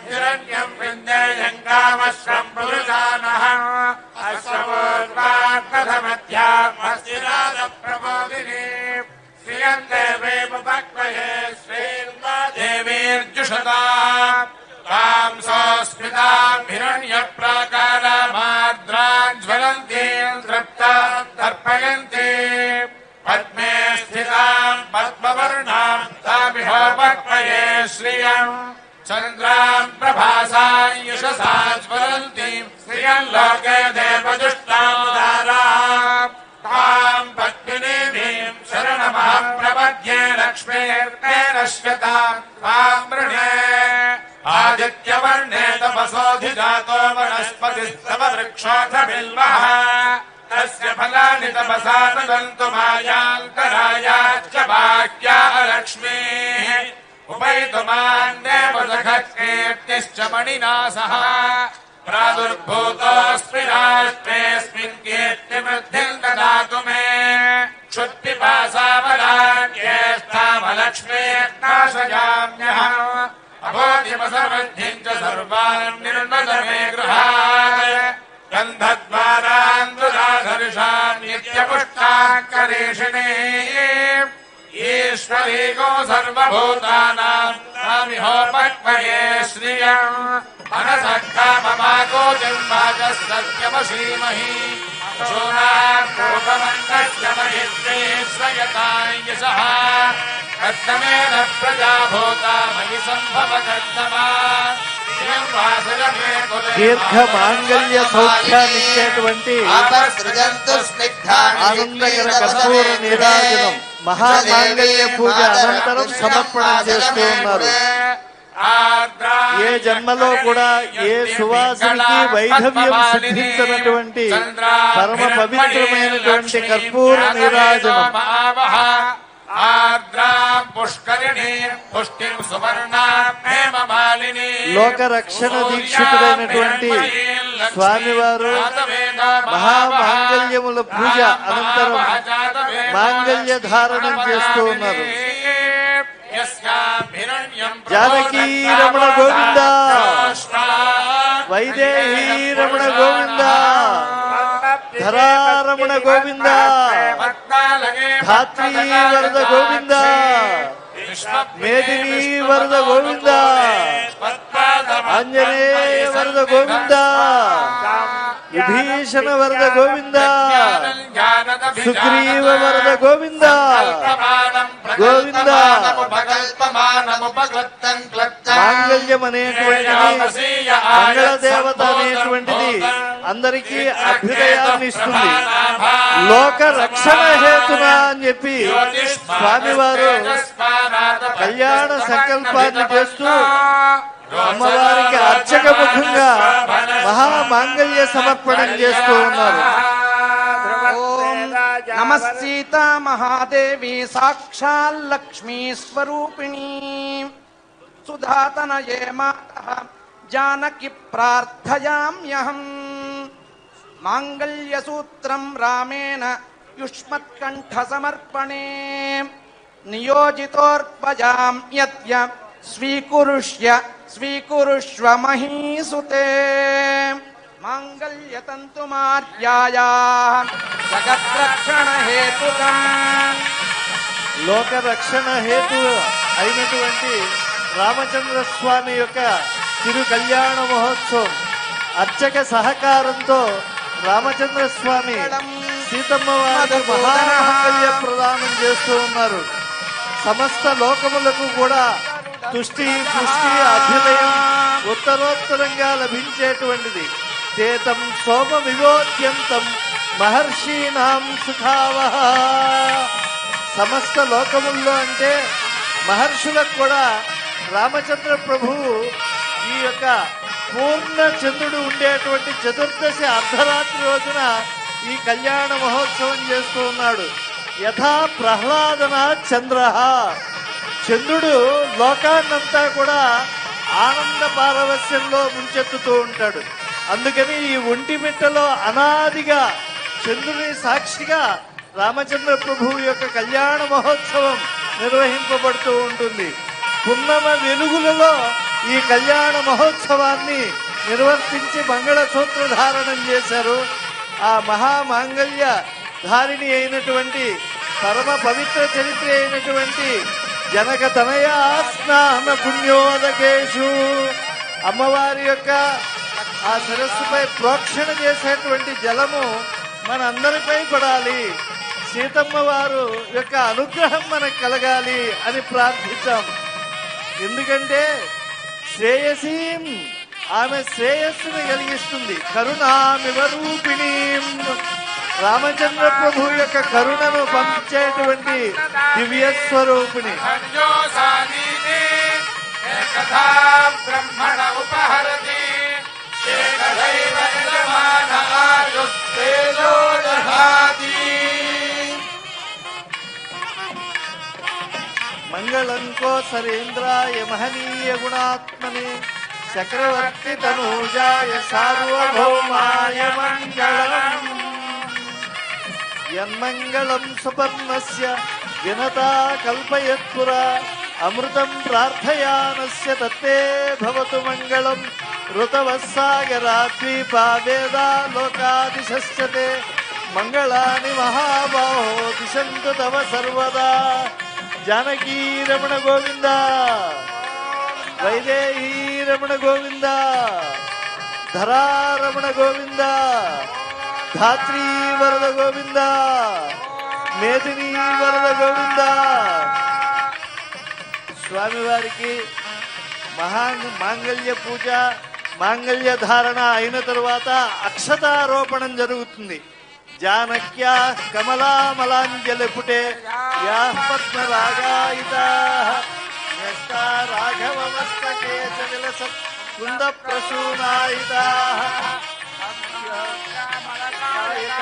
हिरण्यम् विन्देयम् कामश्वम् पुरुषानः। अश्वमोद्वाकथमध्यामस्तिराजप्रबोधिनी श्रियम् देवेमुपक्वये श्रीर्वा देवीर्जुषता ताम् संस्कृताम् हिरण्यप्राकारामार्द्राम् ज्वलन्तीम् तृप्ताम् तर्पयन्ति। पद्मे स्थिताम् पद्मवर्णाम् तामिहोपक्वये श्रियम्। चन्द्राम् प्रभासा युषसा स्फुरन्तीम् श्रियम् लोके देवजुष्टा ताम् त्वाम् पक्तिने शरण माप्रवध्ये लक्ष्मे नश्यताम् आदित्यवर्णे तमसोधि धातो वनस्पति वृक्षाथ बिल्मः तस्य फलानि तमसानुगन्तु मायाङ्करायाश्च भाग्याः लक्ष्मेः उपैतमान् देव नखकीर्तिश्च मणिनासः। प्रादुर्भूतोऽस्मि राष्ट्रेऽस्मिन् कीर्तिवृद्धिम् ददातु मे। क्षुत्पिपासामलान्येष्ठामलक्ष्मीर्नाशयाम्यः अभोदिमसवृद्धिम् च सर्वान् निर्मद मे गृहात् गन्धद्वारान् दुराधर्षान् ईश्वरीको सर्वभूतानाम् स्वामिहोपद्मये श्रिया मनसङ्कापमागो जम्माचः सत्यम श्रीमहि सोरापूर्वमन्तयताय सः कर्तमेन प्रजाभूता मयि सम्भव कर्तमा దీర్ఘ మాంగళ్య సౌఖ్యాన్ని ఇచ్చేటువంటి ఆనందకర కర్పూర నిరాజనం మహామాంగళ్య పూజ అనంతరం సమర్పణ చేస్తూ ఉన్నారు. ఏ జన్మలో కూడా ఏ సువాసనకి వైధవ్యం సిద్ధించినటువంటి పరమ పవిత్రమైనటువంటి కర్పూర నిరాజనం ఆర్ద్రా పుష్కరిణి పుష్టిం సువర్ణా హేమ మాలిని లోక రక్షణ దీక్షితుడైనటువంటి స్వామివారు మహామాంగళ్యముల పూజ అనంతరం మాంగళ్య ధారణం చేస్తూ ఉన్నారు. జానకీ రమణ గోవింద. వైదేహీ రమణ గోవింద. ಧರಾರಮಣ ಗೋವಿಂದ. ಧಾತ್ರಿ ವರದ ಗೋವಿಂದ. ಮೇದಿನಿ ವರದ ಗೋವಿಂದ. ಆಂಜನೇಯ ವರದ ಗೋವಿಂದ. విభీషణ వరద గోవింద. సుగ్రీవ వరద గోవింద. గోవింద. మాంగళ్యం అనేటువంటిది మంగళ దేవత అనేటువంటిది. అందరికీ అభ్యుదయాన్ని ఇస్తుంది. లోక రక్షణ హేతున అని చెప్పి స్వామివారు కళ్యాణ సంకల్పాన్ని చేస్తూ అమ్మవారికి అర్చక ముఖంగా మహామాంగళ్య సమర్పణం చేస్తూ ఉన్నారు. ఓం మహాదేవి సాక్షాల్ లక్ష్మీ సాక్షాల్లక్ష్మీ స్వరూపిణి సుధాతనయే మాత జానకి ప్రార్థయామ్యహం. మాంగళ్యసూత్రం రామేణ యుష్మత్కంఠ సమర్పణే. నియోజితోర్పజాం స్వీకురుష్య స్వీకురుష్వ మహీసుతే మాంగళ్యతంతుమార్యాయా జగద్రక్షణ హేతుకం లోక రక్షణ హేతు అయినటువంటి రామచంద్ర స్వామి యొక్క తిరు కళ్యాణ మహోత్సవం అర్చక సహకారంతో రామచంద్ర స్వామి సీతమ్మ వారికి మహామాంగళ్య ప్రదానం చేస్తూ ఉన్నారు. సమస్త లోకములకు కూడా తుష్టి పుష్టి అభ్యుదయం ఉత్తరోత్తరంగా లభించేటువంటిది. తేతం సోమ వివోద్యంతం మహర్షీనాం సుఖావహ. సమస్త లోకముల్లో అంటే మహర్షులకు కూడా రామచంద్ర ప్రభువు ఈ యొక్క పూర్ణ చంద్రుడు ఉండేటువంటి చతుర్దశి అర్ధరాత్రి రోజున ఈ కళ్యాణ మహోత్సవం చేస్తూ ఉన్నాడు. యథా ప్రహ్లాదన చంద్ర. చంద్రుడు లోకాన్నంతా కూడా ఆనంద పారవస్యంలో ముంచెత్తుతూ ఉంటాడు. అందుకని ఈ ఒంటి మిట్టలో అనాదిగా చంద్రుని సాక్షిగా రామచంద్ర ప్రభువు యొక్క కళ్యాణ మహోత్సవం నిర్వహింపబడుతూ ఉంటుంది. పున్నమ వెలుగులలో ఈ కళ్యాణ మహోత్సవాన్ని నిర్వర్తించి మంగళసూత్ర ధారణం చేశారు. ఆ మహామాంగళ్య ధారిణి అయినటువంటి పరమ పవిత్ర చరిత్ర అయినటువంటి జనక తనయ స్నాన పుణ్యోదకేషు అమ్మవారి యొక్క ఆ సరస్సుపై ప్రోక్షణ చేసేటువంటి జలము మన అందరిపై పడాలి. సీతమ్మ వారు యొక్క అనుగ్రహం మనకు కలగాలి అని ప్రార్థించాం. ఎందుకంటే శ్రేయసీం ఆమె శ్రేయస్సుని కలిగిస్తుంది. కరుణామివ రూపిణి. రామచంద్ర ప్రభు యొక్క కరుణను పంచేటువంటి దివ్య స్వరూపిణి. సంజోసానీతి ఏకథా బ్రహ్మణ ఉపహరతి ఏకదైవ యజమానాయుస్తేజో దధాతి మంగళం కోసరేంద్రాయ మహనీయ గుణాత్మనే చక్రవర్తి తనూజాయ సార్వభౌమాయ మంగళం. యన్మంగళం సుపర్ణస్య వినతా కల్పయత్పురా అమృతం ప్రార్థయానస్య తత్తే భవతు మంగళం ఋతవః సాగరా ద్వీపా వేదా లోకాదిశస్యతే మంగళాని మహాబాహో దిశంతు తవ సర్వదా జానకీ రమణ గోవింద వైదేహీ రమణ గోవింద ధరారమణ గోవింద ధాత్రి వరద గోవింద మేదిని వరద గోవింద స్వామివారికి మహా మాంగళ్య పూజ మాంగళ్య ధారణ అయిన తరువాత అక్షతారోపణం జరుగుతుంది జానక్యా కమలామలాంజలిపుటే యా పద్మరాగాయిత రాఘవమస్తకే విలసత్ కుంద ప్రసూనాయిత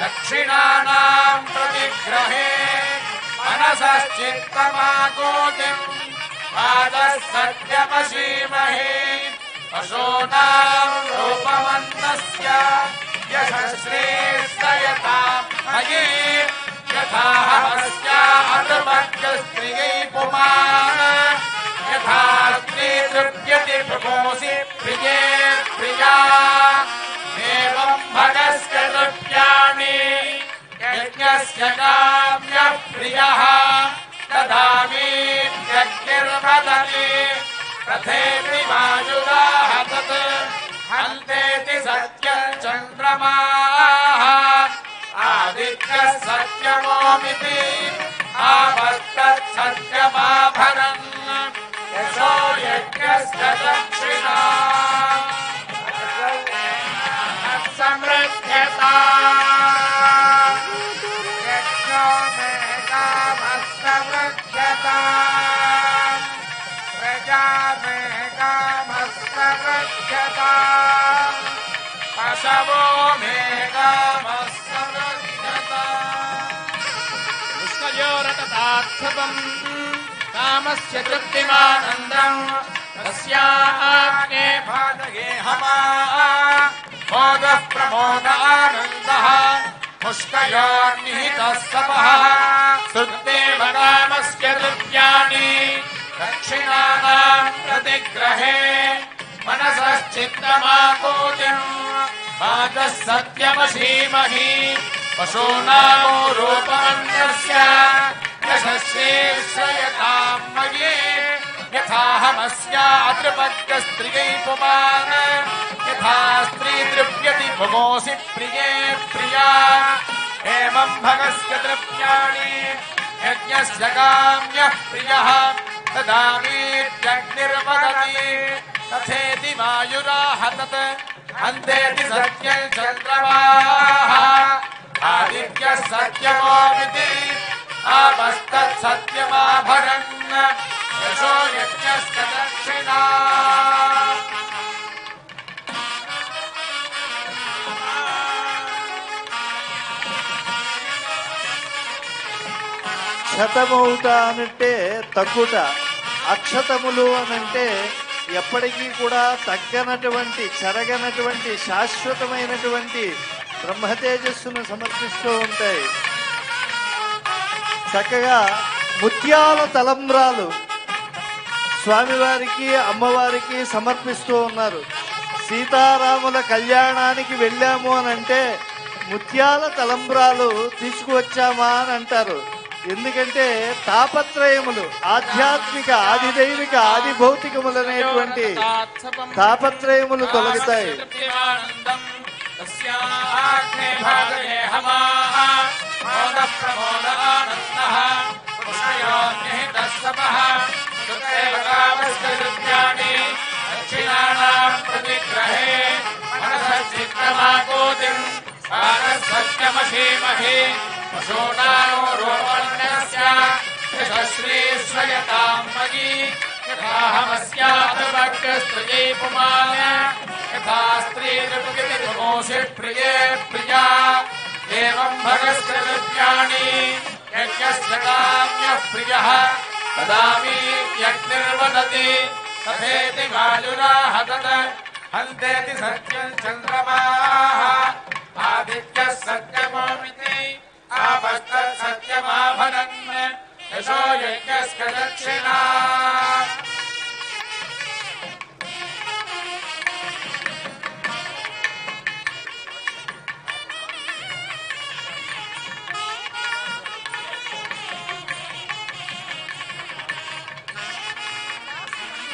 दक्षिणानाम् प्रतिग्रहे मनसश्चित्तमाकोतिम् पादः सत्यमशीमहे पशूनाम् रूपमन्दस्य यशश्रेष्ठयताम् मयि यथा पुमान् यथा स्त्री तृप्यति प्रभोसि प्रिये प्रिया यस्य काव्यः प्रियः ददामि व्यग्निर्वतति तथेऽपि मायुदाहवत् हन्तेति सत्यम् चन्द्रमाः आदित्य सत्यमामिति। आवर्त सत्यमाभरन् यशो विज्ञस्तम् पार्थिवम् कामस्य तृप्तिमानन्दम् तस्याग्ने भादये हवा। मोदः प्रमोदानन्दः पुष्कयोर्निहितः सपः। सुदेव कामस्य तृप्त्यानि दक्षिणानाम् प्रतिग्रहे। मनसश्चित्तमाकोतिम् पादः सत्यमशीमहि पशूनामो रूपमन्त्रस्य यशस्वेश्वयताम् मयि यथाहमस्यातृपद्यस्त्रियै पुमान् यथा स्त्री तृप्यति भुगोऽसि प्रिये प्रिया। एवम् भगस्य तृप्याणि यज्ञस्य काम्यः प्रियः। ददामीत्यग्निर्वदति तथेति वायुराह तत्। सत्यम् चन्द्रमाः। आदित्यः सत्यमोमिति आपस्तत्सत्यमाभरन् यशो यज्ञस्य दक्षिणा క్షతమౌట అనంటే తగ్గుట అక్షతములు అనంటే ఎప్పటికీ కూడా తగ్గనటువంటి చెరగనటువంటి శాశ్వతమైనటువంటి బ్రహ్మతేజస్సును సమర్పిస్తూ ఉంటాయి చక్కగా ముత్యాల తలంబ్రాలు స్వామివారికి అమ్మవారికి సమర్పిస్తూ ఉన్నారు. సీతారాముల కళ్యాణానికి వెళ్ళాము అని అంటే ముత్యాల తలంబ్రాలు తీసుకువచ్చామా అని అంటారు. ఎందుకంటే తాపత్రయములు ఆధ్యాత్మిక ఆదిదైవిక ఆది భౌతికములనేటువంటి తాపత్రయములు తొలగుతాయి. तस्याग्ने भागये हमाः मोदप्रमोदानन्दः पुष्णयोग्निः तत्सपः सुतेव कामश्चरुद्यानि दक्षिणानाम् प्रतिग्रहे मनसच्चित्रमाकोतिम् पारसत्यमहीमहि पशूनानो रोपण्यस्य यशस्वी श्रयताम् मयि। यथाहमस्याद स्त्रिजीपुमाय यथा स्त्री नोषि प्रिये। प्रिया एवम्भृत्याणि यज्ञस्य काम्यः प्रियः। तदापि व्यग्निर्वदति तथेति वायुराहद हन्तेति सत्यम् चन्द्रमाः। आदित्यः सत्यमौमिनि आपष्ट सत्यमाभरन्। यशो यज्ञस्य दक्षिणा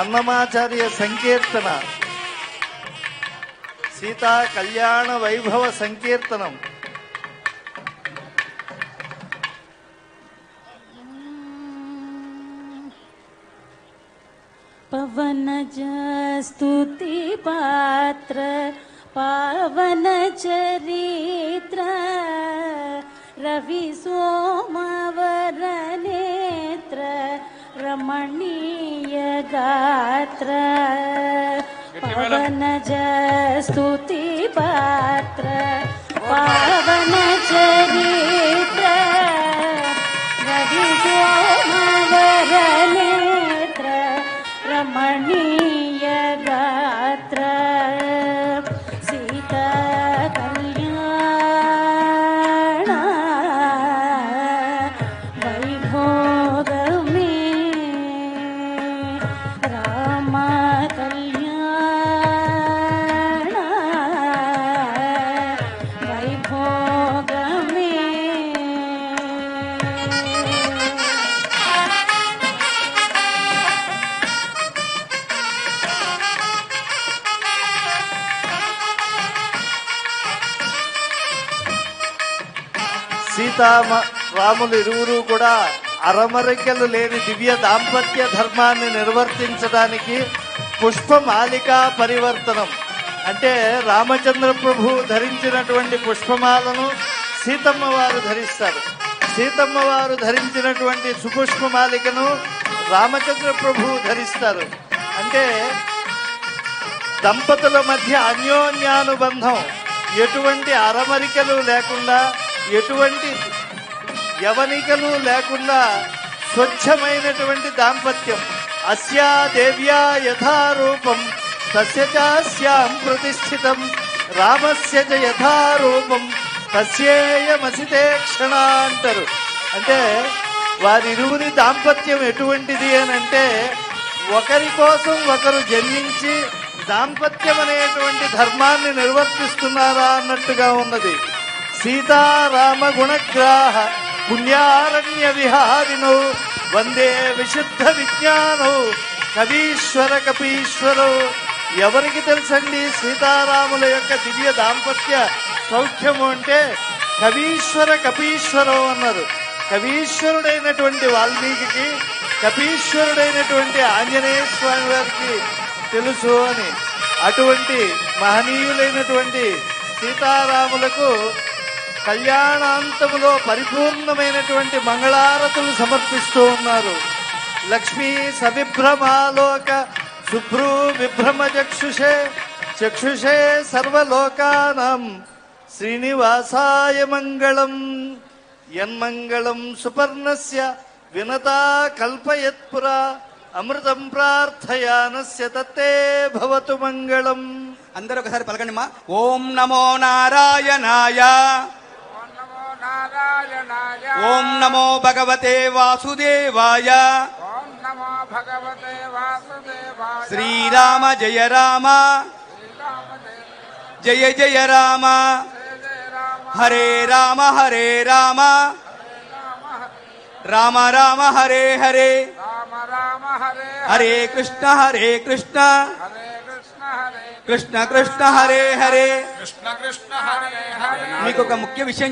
అన్నమాచార్య సంకీర్తన సీతా కళ్యాణ వైభవ సంకీర్తనం न स्तुति पत्र पावन चरित्र। रवि सोमवरनेत्र पावनज स्तुति पाव సీతామ రాములు ఇరువురు కూడా అరమరికలు లేని దివ్య దాంపత్య ధర్మాన్ని నిర్వర్తించడానికి పుష్పమాలికా పరివర్తనం. అంటే రామచంద్ర ప్రభు ధరించినటువంటి పుష్పమాలను సీతమ్మ వారు ధరిస్తారు. సీతమ్మ వారు ధరించినటువంటి సుపుష్పమాలికను రామచంద్ర ప్రభు ధరిస్తారు. అంటే దంపతుల మధ్య అన్యోన్యానుబంధం. ఎటువంటి అరమరికలు లేకుండా ఎటువంటి యవనికలు లేకుండా స్వచ్ఛమైనటువంటి దాంపత్యం. అస్యా దేవ్యా యథారూపం తస్య ప్రతిష్ఠితం. రామస్య యథారూపం తస్యేయమసితే క్షణ అంటారు అంటే వారిరువురి దాంపత్యం ఎటువంటిది అని అంటే ఒకరి కోసం ఒకరు జన్మించి దాంపత్యం అనేటువంటి ధర్మాన్ని నిర్వర్తిస్తున్నారా అన్నట్టుగా ఉన్నది. సీతారామ గుణగ్రాహ పుణ్యారణ్య విహారిను వందే విశుద్ధ విజ్ఞానో కవీశ్వర కపీశ్వరో ఎవరికి తెలుసండి సీతారాముల యొక్క దివ్య దాంపత్య సౌఖ్యము అంటే కవీశ్వర కపీశ్వరం అన్నారు. కవీశ్వరుడైనటువంటి వాల్మీకి కపీశ్వరుడైనటువంటి ఆంజనేయ స్వామి వారికి తెలుసు అని. అటువంటి మహనీయులైనటువంటి సీతారాములకు కళ్యాణాంతములో పరిపూర్ణమైనటువంటి మంగళారతులు సమర్పిస్తూ ఉన్నారు. లక్ష్మీ సవిభ్రమాలోక శుభ్రు విభ్రమ చక్షుషే చక్షుషే సర్వలోకానాం. శ్రీనివాసాయ మంగళం. యన్మంగళం సుపర్ణస్య వినతా కల్పయత్పురా అమృతం ప్రార్థయానస్య తత్తే భవతు మంగళం. అందరూ ఒకసారి పలకండి మా ఓం నమో నారాయణాయ. ఓం నమో భగవతే వాసుదేవాయ. శ్రీరామ జయ రామ. జయ జయ రామ. హరే రామ హరే రామ. రామ రామ హరే హరే. హరే కృష్ణ హరే కృష్ణ. హరే కృష్ణ హరే కృష్ణ కృష్ణ హరే హరే. కృష్ణ కృష్ణ హరే హరే. మీకు ఒక ముఖ్య విషయం